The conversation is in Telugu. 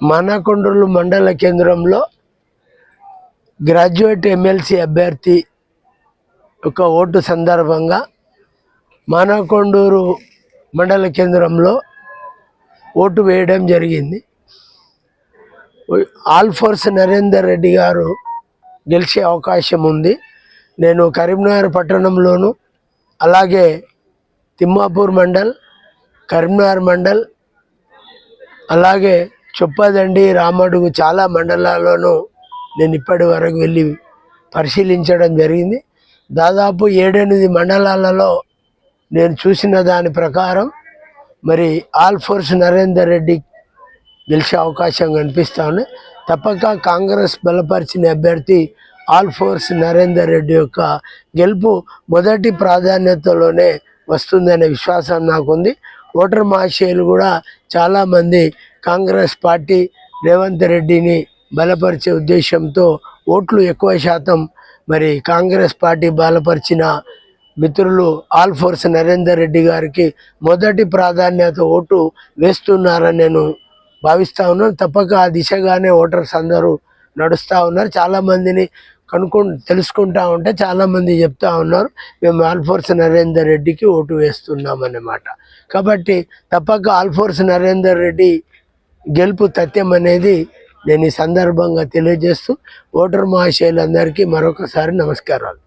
మానకొండూరు మండల కేంద్రంలో గ్రాడ్యుయేట్ ఎమ్మెల్సీ అభ్యర్థి ఒక ఓటు సందర్భంగా మానకొండూరు మండల కేంద్రంలో ఓటు వేయడం జరిగింది. ఆల్ ఫోర్స్ నరేందర్ రెడ్డి గారు గెలిచే అవకాశం ఉంది. నేను కరీంనగర్ పట్టణంలోను అలాగే తిమ్మాపూర్ మండల్ కరీంనగర్ మండల్ అలాగే చొప్పదండి రామడుగు చాలా మండలాల్లోనూ నేను ఇప్పటి వరకు వెళ్ళి పరిశీలించడం జరిగింది. దాదాపు ఏడెనిమిది మండలాలలో నేను చూసిన దాని ప్రకారం మరి ఆల్ ఫోర్స్ నరేందర్ రెడ్డి గెలిచే అవకాశం కనిపిస్తా తప్పక కాంగ్రెస్ బలపరిచిన అభ్యర్థి ఆల్ ఫోర్స్ నరేందర్ రెడ్డి యొక్క గెలుపు మొదటి ప్రాధాన్యతలోనే వస్తుందనే విశ్వాసం నాకుంది. ఓటర్ మహాశయులు కూడా చాలామంది కాంగ్రెస్ పార్టీ రేవంత్ రెడ్డిని బలపరిచే ఉద్దేశంతో ఓట్లు ఎక్కువ శాతం మరి కాంగ్రెస్ పార్టీ బలపరిచిన మిత్రులు ఆల్ ఫోర్స్ నరేందర్ రెడ్డి గారికి మొదటి ప్రాధాన్యత ఓటు వేస్తున్నారని నేను భావిస్తా ఉన్నాను. తప్పక ఆ దిశగానే ఓటర్స్ అందరూ నడుస్తూ ఉన్నారు. చాలామందిని కనుక్కు తెలుసుకుంటా ఉంటే చాలామంది చెప్తా ఉన్నారు మేము ఆల్ఫోర్స్ నరేందర్ రెడ్డికి ఓటు వేస్తున్నాం అన్నమాట కాబట్టి తప్పక ఆల్ఫోర్స్ నరేందర్ రెడ్డి గెలుపు తథ్యం అనేది నేను ఈ సందర్భంగా తెలియజేస్తూ ఓటర్ మహాశయులందరికీ మరొకసారి నమస్కారాలు.